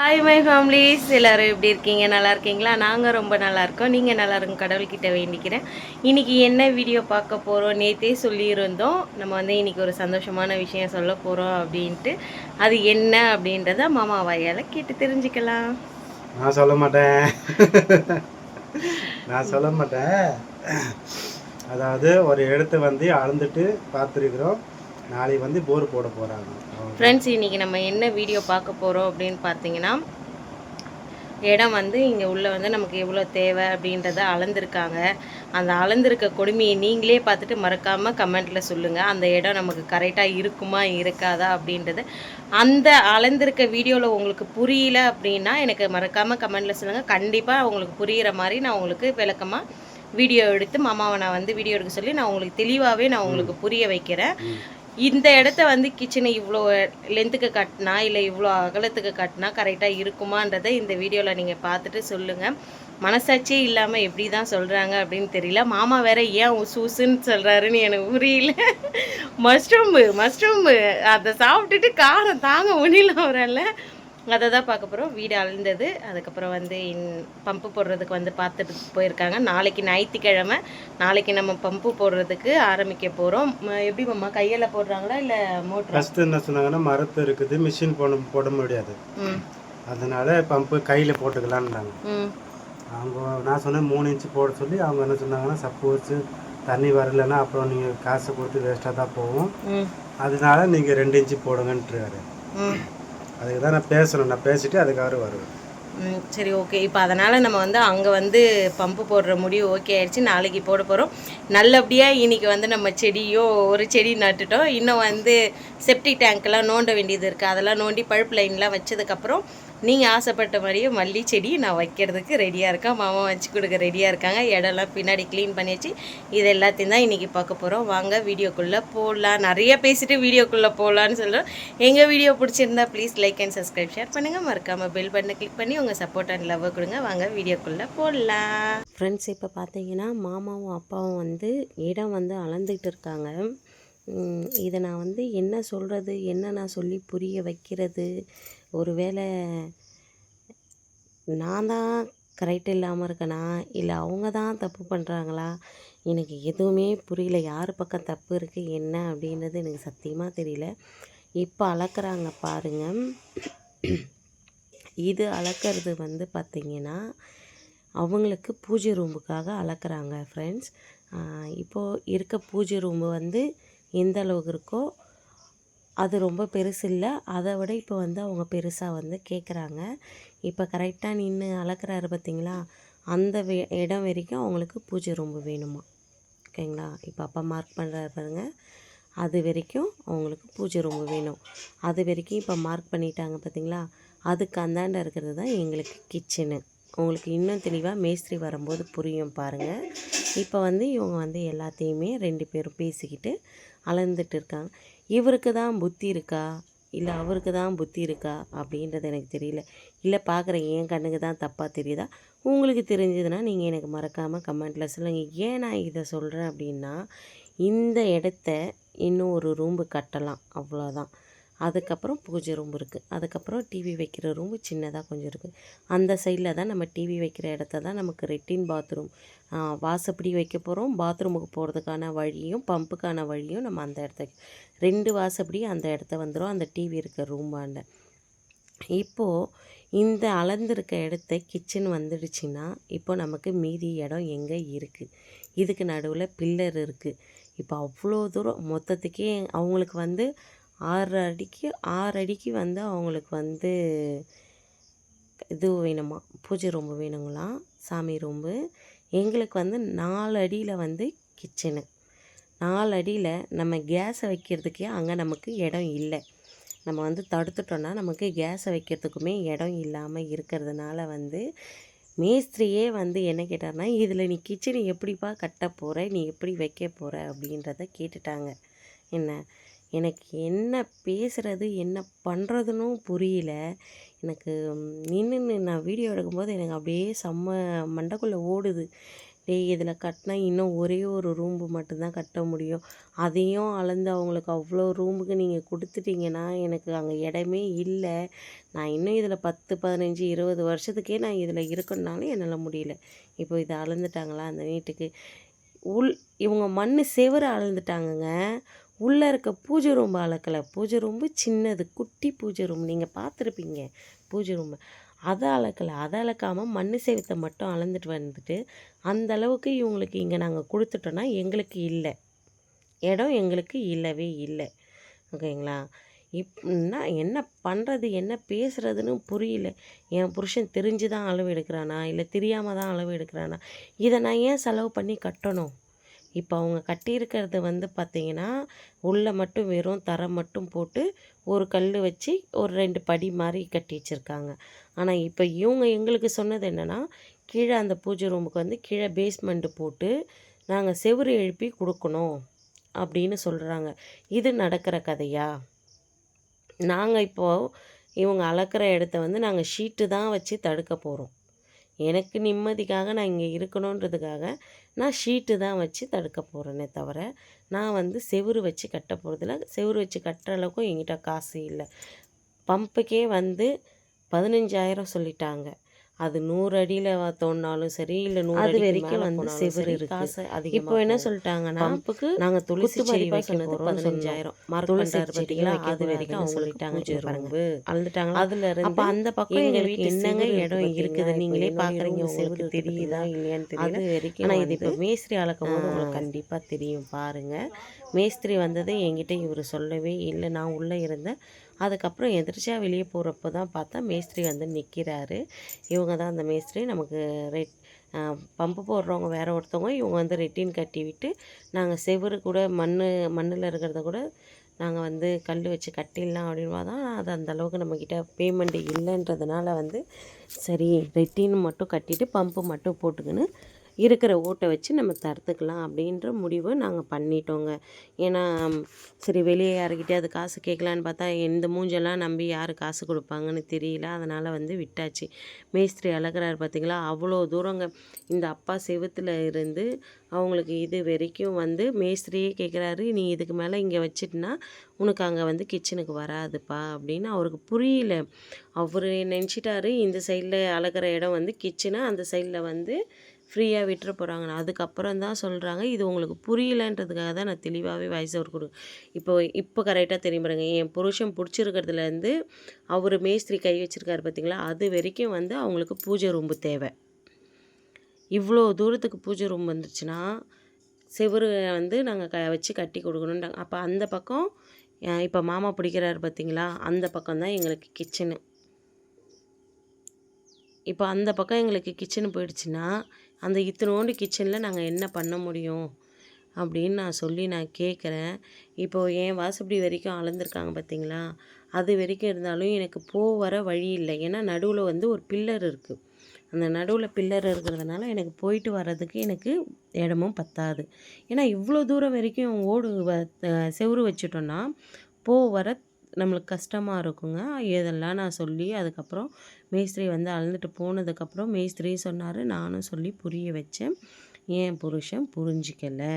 Hi my families எல்லோரும் எப்படி இருக்கீங்க? நல்லா இருக்கீங்களா? நாங்கள் ரொம்ப நல்லா இருக்கோம். நீங்கள் நல்லா இருங்க. கடவுள்கிட்ட வேண்டிக்கிறேன். இன்றைக்கி என்ன வீடியோ பார்க்க போகிறோம் நேற்றே சொல்லியிருந்தோம். நம்ம வந்து இன்றைக்கி ஒரு சந்தோஷமான விஷயம் சொல்ல போகிறோம் அப்படின்ட்டு. அது என்ன அப்படின்றத மாமா வாயால் கேட்டு தெரிஞ்சுக்கலாம். நான் சொல்ல மாட்டேன். நான் சொல்ல மாட்டேன். அதாவது ஒரு இடத்த வந்து அளந்துட்டு பார்த்துருக்குறோம். நாளைக்கு வந்து போர் போட போகிறாங்க ஃப்ரெண்ட்ஸ் இன்றைக்கி நம்ம என்ன வீடியோ பார்க்க போகிறோம் அப்படின்னு பார்த்தீங்கன்னா இடம் வந்து இங்கே உள்ள வந்து நமக்கு எவ்வளோ தேவை அப்படின்றத அளந்திருக்காங்க. அந்த அளந்திருக்க கொடுமையை நீங்களே பார்த்துட்டு மறக்காமல் கமெண்ட்டில் சொல்லுங்கள் அந்த இடம் நமக்கு கரெக்டாக இருக்குமா இருக்காதா அப்படின்றத. அந்த அளந்திருக்க வீடியோவில் உங்களுக்கு புரியல அப்படின்னா எனக்கு மறக்காமல் கமெண்ட்டில் சொல்லுங்கள் கண்டிப்பாக உங்களுக்கு புரிகிற மாதிரி நான் உங்களுக்கு விளக்கமாக வீடியோ எடுத்து மாமாவை நான் வந்து வீடியோ எடுக்க சொல்லி நான் உங்களுக்கு தெளிவாகவே நான் உங்களுக்கு புரிய வைக்கிறேன். இந்த இடத்த வந்து கிச்சனை இவ்வளோ லென்த்துக்கு கட்டினா இல்லை இவ்வளோ அகலத்துக்கு கட்டினா கரெக்டாக இருக்குமான்றதை இந்த வீடியோவில் நீங்கள் பார்த்துட்டு சொல்லுங்கள் மனசாட்சியே இல்லாமல் எப்படி தான் சொல்கிறாங்க அப்படின்னு தெரியல. மாமா வேற ஏன் உசுன்னு சொல்கிறாருன்னு எனக்கு புரியல. மஷ்ரூம்பு மஷ்ரூம்பு அதை சாப்பிட்டுட்டு காரம் தாங்க முடியல அவரால். அதை தான் பார்க்க போகிறோம் வீடு அழுந்தது. அதுக்கப்புறம் வந்து இன் பம்பு போடுறதுக்கு வந்து பார்த்துட்டு போயிருக்காங்க. நாளைக்கு ஞாயிற்றுக்கிழமை. நாளைக்கு நம்ம பம்பு போடுறதுக்கு ஆரம்பிக்க போகிறோம் எப்படி மாமா? கையில் போடுறாங்களா இல்லை மோட்ரு ஃபஸ்ட்டு என்ன சொன்னாங்கன்னா மரத்து இருக்குது மிஷின் போட போட முடியாது. அதனால பம்பு கையில் போட்டுக்கலான்றாங்க அவங்க நான் சொன்னேன் மூணு இன்ச்சு போட சொல்லி அவங்க என்ன சொன்னாங்கன்னா சப்போஸ் தண்ணி வரலைன்னா அப்புறம் நீங்கள் காசை கொடுத்து வேஸ்ட்டாக தான் போகும். அதனால நீங்கள் ரெண்டு இன்ச்சு போடுங்கன்ட்டுருக்காரு அதுக்கு தான் நான் பேசணும். நான் பேசிட்டு அதுக்காக வருவேன் சரி ஓகே. இப்போ அதனால் நம்ம வந்து அங்கே வந்து பம்பு போடுற முடிவு ஓகே ஆயிடுச்சு. நாளைக்கு போட போகிறோம் நல்லபடியாக இன்னைக்கு வந்து நம்ம செடியும் ஒரு செடி நட்டுட்டோம். இன்னும் வந்து செப்டிக் டேங்க்கெல்லாம் நோண்ட வேண்டியது இருக்குது அதெல்லாம் நோண்டி பழுப்பு லைன்லாம் வச்சதுக்கப்புறம் நீங்கள் ஆசைப்பட்ட மாதிரியே மல்லி செடி நான் வைக்கிறதுக்கு ரெடியாக இருக்கேன். மாமா வச்சு கொடுக்க ரெடியாக இருக்காங்க. இடம்லாம் பின்னாடி க்ளீன் பண்ணியாச்சு இது எல்லாத்தையும் தான் இன்றைக்கி பார்க்க போகிறோம் வாங்க வீடியோக்குள்ளே போடலாம் நிறைய பேசிட்டு வீடியோக்குள்ளே போகலான்னு சொல்கிறோம் எங்கள் வீடியோ பிடிச்சிருந்தா please like and subscribe share பண்ணுங்கள் மறக்காமல் பெல் பட்டனை கிளிக் பண்ணி உங்கள் சப்போர்ட் அண்ட் லவ் கொடுங்க. வாங்க வீடியோக்குள்ளே போடலாம் ஃப்ரெண்ட்ஸ் இப்போ பார்த்தீங்கன்னா மாமாவும் அப்பாவும் வந்து இடம் வந்து அளந்துக்கிட்டு இருக்காங்க. இதை நான் வந்து என்ன சொல்கிறது என்ன நான் சொல்லி புரிய வைக்கிறது ஒருவேளை நான் தான் கரெக்ட் இல்லாமல் இருக்கேனா? இல்லை அவங்க தான் தப்பு பண்ணுறாங்களா எனக்கு எதுவுமே புரியல. யார் பக்கம் தப்பு இருக்குது என்ன அப்படின்றது எனக்கு சத்தியமாக தெரியல. இப்போ அளக்குறாங்க பாருங்க. இது அளக்கிறது வந்து பார்த்திங்கன்னா அவங்களுக்கு பூஜை ரூமுக்காக அளக்குறாங்க ஃப்ரெண்ட்ஸ் இப்போது இருக்க பூஜை ரூமு வந்து எந்த அளவுக்கு இருக்கோ அது ரொம்ப பெருசு இல்லை. அதை விட இப்போ வந்து அவங்க பெருசாக வந்து கேட்குறாங்க இப்போ கரெக்டாக நின்று அளக்குறாரு பார்த்தீங்களா அந்த வே இடம் வரைக்கும் அவங்களுக்கு பூஜை ரூம் வேணுமா? ஓகேங்களா இப்போ அப்பா மார்க் பண்ணுறாரு பாருங்க. அது வரைக்கும் அவங்களுக்கு பூஜை ரூம் வேணும். அது வரைக்கும் இப்போ மார்க் பண்ணிட்டாங்க பார்த்தீங்களா அதுக்கு அந்தாண்ட இருக்கிறது தான் எங்களுக்கு கிச்சனு உங்களுக்கு இன்னும் தெளிவாக மேஸ்திரி வரும்போது புரியும் பாருங்கள் இப்போ வந்து இவங்க வந்து எல்லாத்தையுமே ரெண்டு பேரும் பேசிக்கிட்டு அளந்துட்டு இருக்காங்க இவருக்கு தான் புத்தி இருக்கா? இல்லை அவருக்கு தான் புத்தி இருக்கா? அப்படின்றது எனக்கு தெரியல. இல்லை பார்க்குற என் கண்ணுக்கு தான் தப்பாக தெரியுதா? உங்களுக்கு தெரிஞ்சதுன்னா நீங்கள் எனக்கு மறக்காமல் கமெண்ட்டில் சொல்லுங்கள் ஏன் நான் இதை சொல்கிறேன் அப்படின்னா இந்த இடத்த இன்னும் ஒரு ரூம்பு கட்டலாம். அவ்வளோதான் அதுக்கப்புறம் பூஜை ரூம் இருக்குது அதுக்கப்புறம் டிவி வைக்கிற ரூம் சின்னதாக கொஞ்சம் இருக்குது அந்த சைடில் தான் நம்ம டிவி வைக்கிற இடத்த தான் நமக்கு ரெட்டின் பாத்ரூம் வாசப்படி வைக்க போகிறோம் பாத்ரூமுக்கு போகிறதுக்கான வழியும் பம்புக்கான வழியும் நம்ம அந்த இடத்துக்கு ரெண்டு வாசப்படி அந்த இடத்த வந்துடும் அந்த டிவி இருக்க ரூமாண்ட இப்போது இந்த அளந்திருக்க இடத்த கிச்சன் வந்துடுச்சுன்னா இப்போ நமக்கு மீதி இடம் எங்கே இருக்குது இதுக்கு நடுவில் பில்லர் இருக்குது இப்போ அவ்வளோ தூரம் மொத்தத்துக்கே அவங்களுக்கு வந்து ஆறு அடிக்கு ஆறு அடிக்கு வந்து அவங்களுக்கு வந்து இது வேணுமா? பூஜை ரொம்ப வேணுங்களாம் சாமி ரூம்பு. எங்களுக்கு வந்து நாலு அடியில் வந்து கிச்சனு. நாலு அடியில் நம்ம கேஸை வைக்கிறதுக்கே அங்கே நமக்கு இடம் இல்லை. நம்ம வந்து தடுத்துட்டோன்னா நமக்கு கேஸை வைக்கிறதுக்குமே இடம் இல்லாமல் இருக்கிறதுனால வந்து மேஸ்திரியே வந்து என்ன கேட்டார்னா இதில் நீ கிச்சனை எப்படிப்பா கட்ட போகிற நீ எப்படி வைக்க போகிற அப்படின்றத கேட்டுட்டாங்க. என்ன? எனக்கு என்ன பேசுகிறது என்ன பண்ணுறதுன்னும் புரியல. எனக்கு நின்று நான் வீடியோ எடுக்கும்போது எனக்கு அப்படியே செம்ம மண்டக்குள்ளே ஓடுது. டேய் இதில் கட்டினா இன்னும் ஒரே ஒரு ரூம்பு மட்டும்தான் கட்ட முடியும். அதையும் அளந்து அவங்களுக்கு அவ்வளோ ரூமுக்கு நீங்கள் கொடுத்துட்டீங்கன்னா எனக்கு அங்கே இடமே இல்லை. நான் இன்னும் இதில் பத்து பதினஞ்சு இருபது வருஷத்துக்கே நான் இதில் இருக்கணுனாலும் என்னால் முடியல. இப்போ இதை அளந்துட்டாங்களா அந்த வீட்டுக்கு? உள் இவங்க மண் செவரை அளந்துட்டாங்கங்க. உள்ளே இருக்க பூஜை ரூம் அளக்கலை பூஜை ரூம்பு சின்னது குட்டி பூஜை ரூம். நீங்கள் பார்த்துருப்பீங்க பூஜை ரூம். அதை அளக்கலை. அதை அளக்காமல் மண் சேவத்தை மட்டும் அளந்துட்டு வந்துட்டு அந்த அளவுக்கு இவங்களுக்கு இங்கே நாங்கள் கொடுத்துட்டோன்னா எங்களுக்கு இல்லை. இடம் எங்களுக்கு இல்லவே இல்லை. ஓகேங்களா? இப்படின்னா என்ன பண்ணுறது என்ன பேசுகிறதுன்னு புரியல. என் புருஷன் தெரிஞ்சு தான் அளவு எடுக்கிறானா? இல்லை தெரியாமல் தான் அளவு எடுக்கிறானா? இதை நான் ஏன் செலவு பண்ணி கட்டணும்? இப்போ அவங்க கட்டியிருக்கிறது வந்து பார்த்திங்கன்னா உள்ளே மட்டும் வெறும் தரை மட்டும் போட்டு ஒரு கல் வச்சு ஒரு ரெண்டு படி மாதிரி கட்டி வச்சுருக்காங்க. ஆனால் இப்போ இவங்க எங்களுக்கு சொன்னது என்னென்னா கீழே அந்த பூஜை ரூமுக்கு வந்து கீழே பேஸ்மெண்ட்டு போட்டு நாங்கள் செவுரு எழுப்பி கொடுக்கணும் அப்படின்னு சொல்கிறாங்க இது நடக்கிற கதையா? நாங்கள் இப்போது இவங்க அளக்கிற இடத்த வந்து நாங்கள் ஷீட்டு தான் வச்சு தடுக்க போகிறோம் எனக்கு நிம்மதிக்காக நான் இங்கே இருக்கணுன்றதுக்காக நான் ஷீட்டு தான் வச்சு தடுக்க போகிறேனே தவிர நான் வந்து செவுரு வச்சு கட்ட போகிறதில்ல செவுரு வச்சு கட்டுற அளவுக்கும் எங்கிட்ட காசு இல்லை. பம்புக்கே வந்து பதினஞ்சாயிரம் சொல்லிட்டாங்க. அது நூறு அடியில் தோண்டினாலும் சரி இல்லை நூறு அது அது வரைக்கும் வந்து செவுரு இருக்கு. இப்போ என்ன போகும். சொல்லிட்டாங்கன்னா பம்புக்கு நாங்கள் துளசி செடி சொன்னது பதினஞ்சாயிரம். துளசி பார்த்தீங்களா அது வரைக்கும் அவங்க சொல்லிட்டாங்க பாருங்க ரூம்பு. அழுதுட்டாங்களா அதுல இருந்து அப்போ அந்த பக்கம் எங்கள் எங்க வீட்டு என்னங்க இடம் இருக்கு இருக்குது? நீங்களே பார்க்குறீங்க என்னோட உங்களுக்கு செவுரு தெரியுதா இல்லையான்னு அது தெரியல வரைக்கும் ஆனால் இது இப்போ மேஸ்திரி அளக்கும் போது உங்களுக்கு. கண்டிப்பாக தெரியும் பாருங்கள் மேஸ்திரி வந்தது என்கிட்ட இவர் சொல்லவே இல்லை நான் உள்ளே இருந்தேன் அதுக்கப்புறம் எதிர்ச்சியா வெளியே போகிறப்போ தான் பார்த்தா மேஸ்திரி வந்து நிற்கிறாரு இவங்க தான் அந்த மேஸ்திரி. நமக்கு ரெட் பம்பு போடுறவங்க வேறு ஒருத்தவங்க இவங்க வந்து ரெட்டின் கட்டி விட்டு நாங்கள் செவுரு கூட மண் மண்ணில் இருக்கிறத கூட நாங்கள் வந்து கல் வச்சு கட்டிடலாம் அப்படின்வா தான். அது அந்த அளவுக்கு நம்மக்கிட்ட பேமெண்ட் இல்லைன்றதுனால வந்து சரி ரெட்டின் மட்டும் கட்டிட்டு பம்பு மட்டும் போட்டுக்கின்னு இருக்கிற ஓட்டை வச்சு நம்ம தடுத்துக்கலாம் அப்படின்ற முடிவை நாங்கள் பண்ணிட்டோங்க. ஏன்னா சரி வெளியே யாருக்கிட்டே அது காசு கேட்கலான்னு பார்த்தா இந்த மூஞ்செல்லாம் நம்பி யார் காசு கொடுப்பாங்கன்னு தெரியல. அதனால் வந்து விட்டாச்சு. மேஸ்திரி அழகிறார் பார்த்தீங்களா? அவ்வளோ தூரங்க. இந்த அப்பா செவத்தில் இருந்து அவங்களுக்கு இது வரைக்கும் வந்து மேஸ்திரியே கேட்குறாரு. நீ இதுக்கு மேலே இங்கே வச்சிட்டுனா உனக்கு அங்கே வந்து கிச்சனுக்கு வராதுப்பா அப்படின்னு அவருக்கு புரியல. அவர் நினச்சிட்டாரு இந்த சைடில் அழகிற இடம் வந்து கிச்சனு அந்த சைடில் வந்து ஃப்ரீயாக விட்டுற போகிறாங்கன்னு அதுக்கப்புறம் தான் சொல்கிறாங்க. இது உங்களுக்கு புரியலன்றதுக்காக தான் நான் தெளிவாகவே வாய்ஸ் அவர் கொடு இப்போ இப்போ கரெக்டாக தெரியும் பாருங்க. என் புருஷன் பிடிச்சிருக்கிறதுலேருந்து அவர் மேஸ்திரி கை வச்சுருக்காரு பார்த்தீங்களா? அது வரைக்கும் வந்து அவங்களுக்கு பூஜை ரூம்பு தேவை. இவ்வளோ தூரத்துக்கு பூஜை ரூம் வந்துருச்சுன்னா செவுரு வந்து நாங்கள் க வச்சு கட்டி கொடுக்கணுன்றாங்க. அப்போ அந்த பக்கம் இப்போ மாமா பிடிக்கிறாரு பார்த்தீங்களா? அந்த பக்கம் தான் எங்களுக்கு கிச்சனு இப்போ அந்த பக்கம் எங்களுக்கு கிச்சனு போயிடுச்சுன்னா அந்த இத்தனோண்டு கிச்சனில் நாங்கள் என்ன பண்ண முடியும்? அப்படின்னு நான் சொல்லி நான் கேட்குறேன் இப்போது என் வாசப்படி வரைக்கும் அளந்துருக்காங்க பார்த்தீங்களா அது வரைக்கும் இருந்தாலும் எனக்கு போ வர வழி இல்லை. ஏன்னா நடுவில் வந்து ஒரு பில்லர் இருக்குது அந்த நடுவில் பில்லர் இருக்கிறதுனால எனக்கு போயிட்டு வர்றதுக்கு எனக்கு இடமும் பத்தாது. ஏன்னா இவ்வளோ தூரம் வரைக்கும் ஓடு வ- அஹ் செவுரு வச்சுட்டோன்னா போ வர நம்மளுக்கு கஷ்டமாக இருக்குங்க. இதெல்லாம் நான் சொல்லி அதுக்கப்புறம் மேஸ்திரி வந்து அழுந்துட்டு போனதுக்கப்புறம் மேஸ்திரி சொன்னார். நானும் சொல்லி புரிய வச்சேன். என் புருஷன் புரிஞ்சிக்கலை?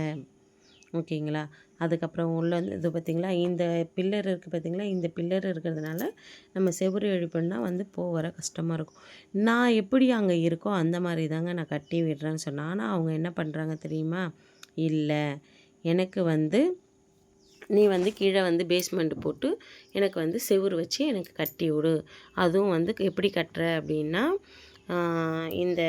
ஓகேங்களா? அதுக்கப்புறம் உள்ள இது பார்த்திங்களா இந்த பில்லர் இருக்குது பார்த்தீங்களா இந்த பில்லர் இருக்கிறதுனால நம்ம செவுரு எழுப்புன்னா வந்து போகிற வர கஷ்டமாக இருக்கும். நான் எப்படி அங்கே இருக்கோ அந்த மாதிரி தாங்க நான் கட்டி விடுறேன்னு சொன்னேன். ஆனால் அவங்க என்ன பண்ணுறாங்க தெரியுமா? இல்லை. எனக்கு வந்து நீ வந்து கீழே வந்து பேஸ்மெண்ட் போட்டு எனக்கு வந்து செவுரு வச்சு எனக்கு கட்டி விடு. அதுவும் வந்து எப்படி கட்டுற அப்படின்னா இந்த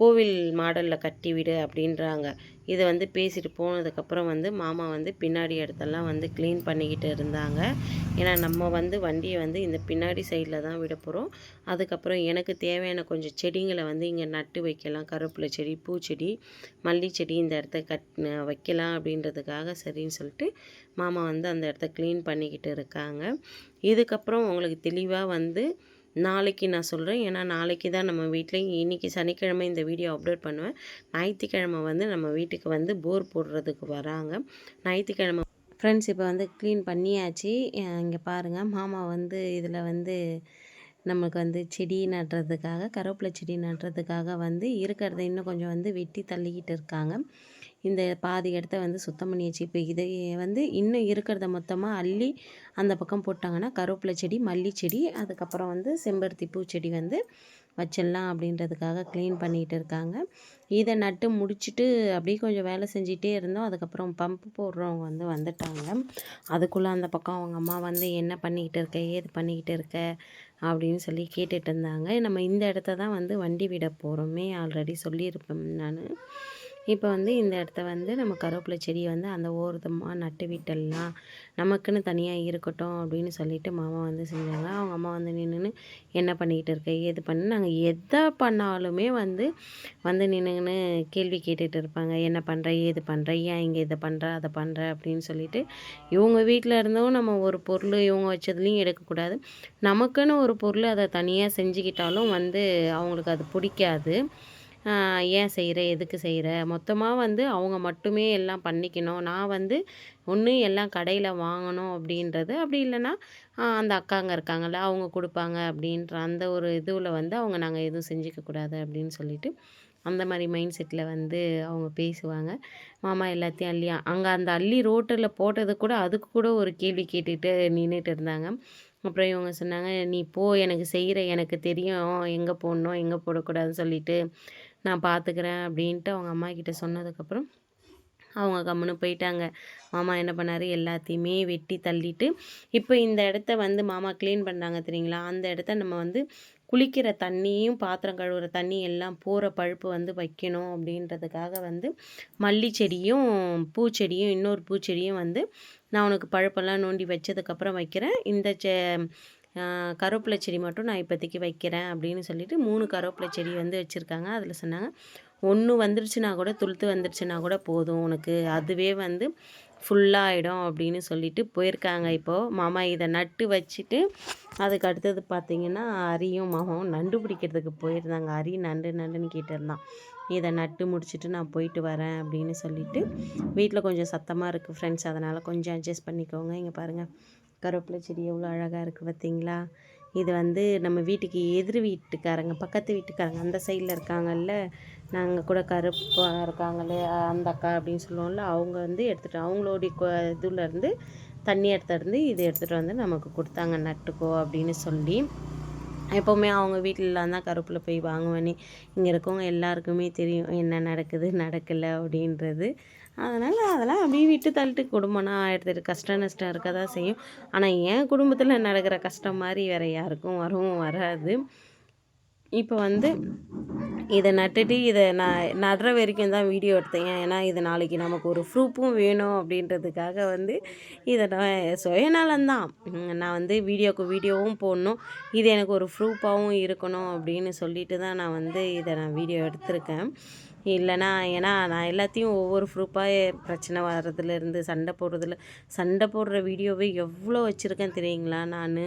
கோவில் மாடலில் கட்டி விடு அப்படின்றாங்க. இதை வந்து பேசிட்டு போனதுக்கப்புறம் வந்து மாமா வந்து பின்னாடி இடத்தெல்லாம் வந்து க்ளீன் பண்ணிக்கிட்டு இருந்தாங்க. ஏன்னா நம்ம வந்து வண்டியை வந்து இந்த பின்னாடி சைடில் தான் விட போகிறோம் அதுக்கப்புறம் எனக்கு தேவையான கொஞ்சம் செடிங்களை வந்து இங்கே நட்டு வைக்கலாம். கருப்பில் செடி பூச்செடி மல்லி செடி இந்த இடத்த கட் வைக்கலாம் அப்படின்றதுக்காக சரின்னு சொல்லிட்டு மாமா வந்து அந்த இடத்த க்ளீன் பண்ணிக்கிட்டு இருக்காங்க. இதுக்கப்புறம் உங்களுக்கு தெளிவாக வந்து நாளைக்கு நான் சொல்கிறேன் ஏன்னா நாளைக்கு தான் நம்ம வீட்டில் இன்றைக்கி சனிக்கிழமை இந்த வீடியோ அப்லோட் பண்ணுவேன். ஞாயிற்றுக்கிழமை வந்து நம்ம வீட்டுக்கு வந்து போர் போடுறதுக்கு வராங்க. ஞாயிற்றுக்கிழமை ஃப்ரெண்ட்ஸ் இப்போ வந்து க்ளீன் பண்ணியாச்சு. இங்கே பாருங்கள் மாமா வந்து இதில் வந்து நமக்கு வந்து செடி நடுறதுக்காக கருவேப்பிலை செடி நடுறதுக்காக வந்து இருக்கிறத இன்னும் கொஞ்சம் வந்து வெட்டி தள்ளிக்கிட்டு இருக்காங்க. இந்த பாதி இடத்த வந்து சுத்தம் பண்ணி வச்சு இப்போ இதை வந்து இன்னும் இருக்கிறத மொத்தமாக அள்ளி அந்த பக்கம் போட்டாங்கன்னா கருவேப்பிலை செடி மல்லி செடி அதுக்கப்புறம் வந்து செம்பருத்தி பூச்செடி வந்து வச்சிடலாம் அப்படின்றதுக்காக க்ளீன் பண்ணிகிட்டு இருக்காங்க. இதை நட்டு முடிச்சுட்டு அப்படியே கொஞ்சம் வேலை செஞ்சிகிட்டே இருந்தோம். அதுக்கப்புறம் பம்பு போடுறவங்க வந்து வந்துட்டாங்க. அதுக்குள்ளே அந்த பக்கம் அவங்க அம்மா வந்து என்ன பண்ணிக்கிட்டு இருக்க? ஏது பண்ணிக்கிட்டு இருக்க? அப்படின்னு சொல்லி கேட்டுட்டு இருந்தாங்க. நம்ம இந்த இடத்த தான் வந்து வண்டி விட போகிறோமே ஆல்ரெடி சொல்லியிருப்பேன் நான். இப்போ வந்து இந்த இடத்த வந்து நம்ம கருவேப்பிலை செடியை வந்து அந்த ஓரத்தமாக நட்டு விட்டலாம் நமக்குன்னு தனியாக இருக்கட்டும் அப்படின்னு சொல்லிட்டு மாமா வந்து செஞ்சாங்க. அவங்க அம்மா வந்து நின்றுன்னு என்ன பண்ணிக்கிட்டு இருக்க? ஏது பண்ணி? நாங்கள் எதை பண்ணாலுமே வந்து வந்து நின்றுன்னு கேள்வி கேட்டுகிட்டு இருப்பாங்க. என்ன பண்ணுற ஏது பண்ணுற ஏன் இங்கே இதை பண்ணுற அதை பண்ணுற அப்படின்னு சொல்லிட்டு இவங்க வீட்டில் இருந்தும் நம்ம ஒரு பொருள் இவங்க வச்சதுலேயும் எடுக்கக்கூடாது. நமக்குன்னு ஒரு பொருள் அதை தனியாக செஞ்சுக்கிட்டாலும் வந்து அவங்களுக்கு அது பிடிக்காது. ஏன் செய்கிற எதுக்கு செய்கிற மொத்தமாக வந்து அவங்க மட்டுமே எல்லாம் பண்ணிக்கணும். நான் வந்து ஒன்று எல்லாம் கடையில் வாங்கணும் அப்படின்றது. அப்படி இல்லைன்னா அந்த அக்காங்க இருக்காங்கல்ல அவங்க கொடுப்பாங்க அப்படின்ற அந்த ஒரு இதுவில் வந்து அவங்க நாங்கள் எதுவும் செஞ்சுக்கக்கூடாது அப்படின்னு சொல்லிட்டு அந்த மாதிரி மைண்ட் செட்டில் வந்து அவங்க பேசுவாங்க. மாமா எல்லாத்தையும் அள்ளி அங்கே அந்த அள்ளி ரோட்டில் போட்டது கூட அதுக்கு கூட ஒரு கேள்வி கேட்டுட்டு நின்றுட்டு இருந்தாங்க. அப்புறம் இவங்க சொன்னாங்க நீ போ எனக்கு செய்கிற எனக்கு தெரியும். எங்கே போடணும் எங்கே போடக்கூடாதுன்னு சொல்லிட்டு நான் பார்த்துக்கிறேன் அப்படின்ட்டு அவங்க அம்மா கிட்ட சொன்னதுக்கப்புறம் அவங்க கம்முன்னு போயிட்டாங்க. மாமா என்ன பண்ணார்? எல்லாத்தையுமே வெட்டி தள்ளிட்டு இப்போ இந்த இடத்த வந்து மாமா க்ளீன் பண்ணுறாங்க தெரியுங்களா? அந்த இடத்த நம்ம வந்து குளிக்கிற தண்ணியும் பாத்திரம் கழுவுற தண்ணி எல்லாம் போகிற பழுப்பு வந்து வைக்கணும் அப்படின்றதுக்காக வந்து மல்லி செடியும் பூச்செடியும் இன்னொரு பூச்செடியும் வந்து நான் உனக்கு பழுப்பெல்லாம் நோண்டி வச்சதுக்கப்புறம் வைக்கிறேன். இந்த செ கருவேப்பிலை செடி மட்டும் நான் இப்போதைக்கு வைக்கிறேன் அப்படின்னு சொல்லிட்டு மூணு கருவேப்பிலை செடி வந்து வச்சுருக்காங்க. அதில் சொன்னாங்க ஒன்று வந்துருச்சுன்னா கூட துளுத்து வந்துருச்சுன்னா கூட போதும். உனக்கு அதுவே வந்து ஃபுல்லாகிடும் அப்படின்னு சொல்லிட்டு போயிருக்காங்க. இப்போது மாமா இதை நட்டு வச்சுட்டு அதுக்கு அடுத்தது பார்த்தீங்கன்னா அரியும் மாமாவும் நண்டு பிடிக்கிறதுக்கு போயிருந்தாங்க. அரி நண்டு நண்டுன்னு கேட்டிருந்தான். இதை நட்டு முடிச்சுட்டு நான் போயிட்டு வரேன் அப்படின்னு சொல்லிட்டு வீட்டில் கொஞ்சம் சத்தமாக இருக்குது ஃப்ரெண்ட்ஸ் அதனால் கொஞ்சம் அட்ஜஸ்ட் பண்ணிக்கோங்க. இங்கே பாருங்கள் கருவேப்பிலை செடி எவ்வளோ அழகாக இருக்குது பார்த்தீங்களா? இது வந்து நம்ம வீட்டுக்கு எதிர் வீட்டுக்காரங்க பக்கத்து வீட்டுக்காரங்க அந்த சைடில் இருக்காங்கல்ல நாங்கள் கூட கருப்பாக இருக்காங்களே அந்த அக்கா அப்படின்னு சொல்லுவோம்ல அவங்க வந்து எடுத்துகிட்டு அவங்களுடைய இதுலேருந்து தண்ணி எடுத்துருந்து இது எடுத்துகிட்டு வந்து நமக்கு கொடுத்தாங்க நட்டுக்கோ அப்படின்னு சொல்லி. எப்போவுமே அவங்க வீட்டிலலாம் தான் கருப்பில் போய் வாங்குவேனே. இங்கே இருக்கவங்க எல்லாருக்குமே தெரியும் என்ன நடக்குது நடக்கலை அப்படின்றது. அதனால் அதெல்லாம் அப்படியே விட்டு தள்ளிட்டு குடும்பம்னா எடுத்துகிட்டு கஷ்டம் நஷ்டம் இருக்க தான் செய்யும். ஆனால் என் குடும்பத்தில் நடக்கிற கஷ்டம் மாதிரி வேறு யாருக்கும் வரவும் வராது. இப்போ வந்து இதை நட்டுட்டு இதை நான் நடுற வரைக்கும் தான் வீடியோ எடுத்தேன். ஏன்னா இது நாளைக்கு நமக்கு ஒரு ப்ரூஃபும் வேணும் அப்படின்றதுக்காக வந்து இதை நான் சுயநலம்தான். நான் வந்து வீடியோக்கு வீடியோவும் போடணும். இது எனக்கு ஒரு ப்ரூஃபாகவும் இருக்கணும் அப்படின்னு சொல்லிட்டு தான் நான் வந்து இதை நான் வீடியோ எடுத்திருக்கேன். இல்லைனா ஏன்னா நான் எல்லாத்தையும் ஒவ்வொரு ப்ரூப்பாக பிரச்சனை வர்றதுலேருந்து சண்டை போடுறதுல சண்டை போடுற வீடியோவே எவ்வளோ வச்சுருக்கேன் தெரியுங்களா நான்?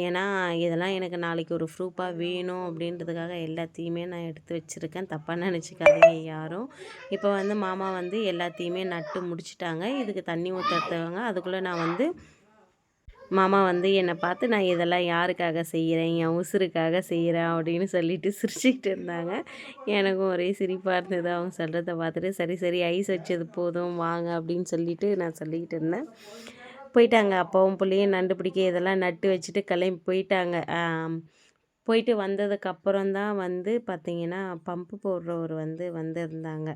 ஏன்னா இதெல்லாம் எனக்கு நாளைக்கு ஒரு ப்ரூஃபாக வேணும் அப்படின்றதுக்காக எல்லாத்தையுமே நான் எடுத்து வச்சுருக்கேன். தப்பாக நினச்சிக்காதீங்க யாரும். இப்போ வந்து மாமா வந்து எல்லாத்தையுமே நட்டு முடிச்சிட்டாங்க. இதுக்கு தண்ணி ஊற்றுறவங்க அதுக்குள்ளே நான் வந்து மாமா வந்து என்னை பார்த்து நான் இதெல்லாம் யாருக்காக செய்கிறேன்? என் உசுருக்காக செய்கிறேன்? அப்படின்னு சொல்லிட்டு சிரிச்சுக்கிட்டு இருந்தாங்க. எனக்கும் ஒரே சிரிப்பாக இருந்தது. அவங்க சொல்கிறத பார்த்துட்டு சரி சரி ஐஸ் வச்சது போதும் வாங்க அப்படின்னு சொல்லிட்டு நான் சொல்லிக்கிட்டு இருந்தேன். போயிட்டாங்க. அப்பாவும் பிள்ளையும் நண்டு பிடிக்க இதெல்லாம் நட்டு வச்சுட்டு கிளம்பி போயிட்டாங்க. போயிட்டு வந்ததுக்கப்புறம் தான் வந்து பார்த்திங்கன்னா பம்பு போடுறவர் வந்து வந்திருந்தாங்க.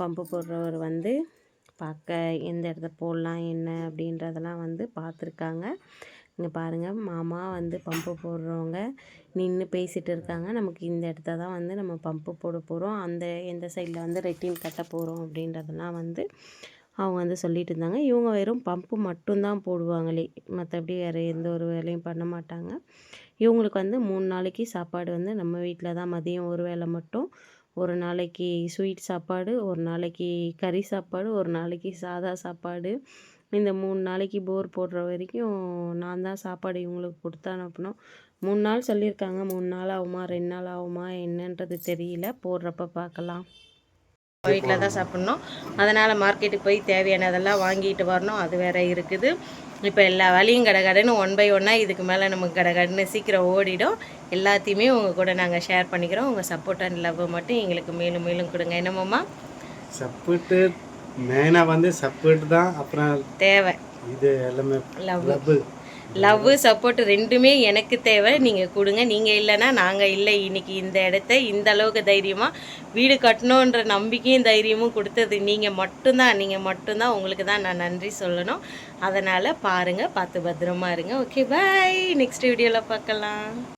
பம்பு போடுறவர் வந்து பார்க்க எந்த இடத்த போடலாம் என்ன அப்படின்றதெல்லாம் வந்து பார்த்துருக்காங்க. இங்கே பாருங்கள் மாமா வந்து பம்பு போடுறவங்க நின்று பேசிகிட்டு இருக்காங்க. நமக்கு இந்த இடத்த தான் வந்து நம்ம பம்பு போட போகிறோம் அந்த எந்த சைடில் வந்து ரெட்டின் கட்ட போகிறோம் அப்படின்றதெல்லாம் வந்து அவங்க வந்து சொல்லிட்டு இருந்தாங்க. இவங்க வெறும் பம்பு மட்டும்தான் போடுவாங்களே மற்றபடி வேறு எந்த ஒரு வேலையும் பண்ண மாட்டாங்க. இவங்களுக்கு வந்து மூணு நாளைக்கு சாப்பாடு வந்து நம்ம வீட்டில் தான் மதியம் ஒரு வேளை மட்டும் ஒரு நாளைக்கு ஸ்வீட் சாப்பாடு ஒரு நாளைக்கு கறி சாப்பாடு ஒரு நாளைக்கு சாதா சாப்பாடு. இந்த மூணு நாளைக்கு போர் போடுற வரைக்கும் நான் தான் சாப்பாடு இவங்களுக்கு கொடுத்து அனுப்பணும். மூணு நாள் சொல்லியிருக்காங்க. மூணு நாள் ஆகுமா? ரெண்டு நாள் ஆகுமா? என்னன்றது தெரியல. போடுறப்ப பார்க்கலாம். வீட்டில் தான் சாப்பிட்ணும். அதனால் மார்க்கெட்டுக்கு போய் தேவையானதெல்லாம் வாங்கிட்டு வரணும். அது வேற இருக்குது. இப்போ எல்லா வேலையும் கடகடன்னு ஒன் பை ஒன்னாக இதுக்கு மேலே நமக்கு கடகடன்னு சீக்கிரம் ஓடிடும். எல்லாத்தையுமே உங்கள் கூட நாங்கள் ஷேர் பண்ணிக்கிறோம். உங்கள் சப்போர்ட் அண்ட் லவ் மட்டும் எங்களுக்கு மேலும் மேலும் கொடுங்க. என்னமாம்மா சப்போர்ட்டு மெயினாக வந்து சப்போர்ட் தான். அப்புறம் தேவை. இது எல்லாமே லவ் லவ் சப்போர்ட் ரெண்டுமே எனக்கு தேவை. நீங்கள் கொடுங்க. நீங்கள் இல்லைன்னா நாங்கள் இல்லை. இன்னைக்கு இந்த இடத்த இந்த அளவுக்கு தைரியமாக வீடு கட்டணுன்ற நம்பிக்கையும் தைரியமும் கொடுத்தது நீங்கள் மட்டும்தான். நீங்கள் மட்டும்தான். உங்களுக்கு தான் நான் நன்றி சொல்லணும். அதனால் பாருங்கள் பார்த்து பத்திரமா இருங்க. ஓகே பாய் நெக்ஸ்ட் வீடியோவில் பார்க்கலாம்.